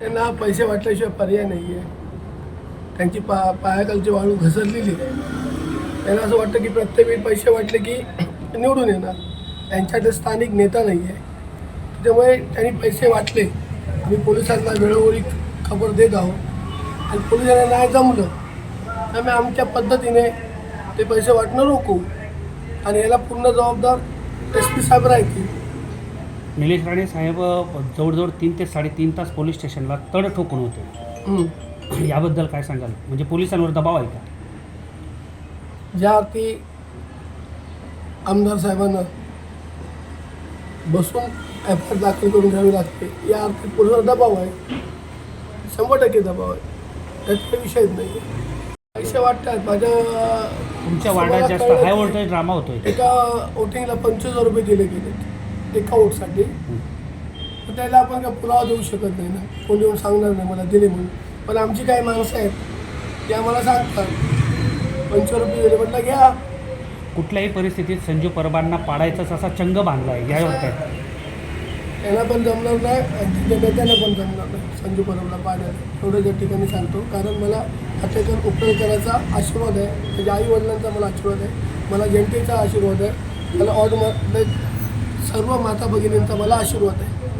त्यांना पैसे वाटल्याशिवाय पर्याय नाही आहे त्यांची पा पायाखालची वाळू घसरलेली आहे. त्यांना असं वाटतं की प्रत्येक वेळी पैसे वाटले की निवडून येणार. त्यांच्याकडे स्थानिक नेता नाही आहे त्याच्यामुळे त्यांनी पैसे वाटले. आम्ही पोलिसांना वेळोवेळी खबर देत आहोत. आणि पोलिसांना नाही जमलं तर आम्ही आमच्या पद्धतीने ते पैसे वाटणं रोखू. आणि याला पूर्ण जबाबदार एस पी साहेब राहतील. निलेश राणे साहेब जवळजवळ तीन ते साडेतीन तास पोलीस स्टेशनला तड ठोकून होते. याबद्दल काय सांगाल? म्हणजे पोलिसांवर दबाव आहे का? ज्या अर्थी आमदार साहेबांना बसून एफ आय दाखल करून घ्यावी लागते या अर्थी पुढचा दबाव आहे. शंभर टक्के दबाव आहे. त्यात काही विषयच नाही पैसे वाटतात. माझ्या तुमच्या वार्डात जास्त हाय व्होल्टेज ड्रामा होतोय. एका वोटिंगला पंचवीस हजार रुपये दिले गेले एका वोटसाठी त्याला आपण काय पुरावा देऊ शकत नाही ना. कोणी येऊन सांगणार नाही मला दिले म्हणून. पण आमची काही माणसं आहेत ते आम्हाला सांगतात. पंचवीस रुपये दिले म्हटलं घ्या. कुठल्याही परिस्थितीत संजू परबांना पाडायचाच असा चंग बांधला आहे. यावर काय? त्यांना पण जमणार नाही आणि नेत्यांना पण जमणार नाही. संजू परबला पाण्याला एवढं त्या ठिकाणी सांगतो. कारण मला हत्याकर उपळकराचा आशीर्वाद आहे. माझ्या आई वडिलांचा मला आशीर्वाद आहे. मला जनतेचा आशीर्वाद आहे. मला ऑल सर्व माता भगिनींचा मला आशीर्वाद आहे.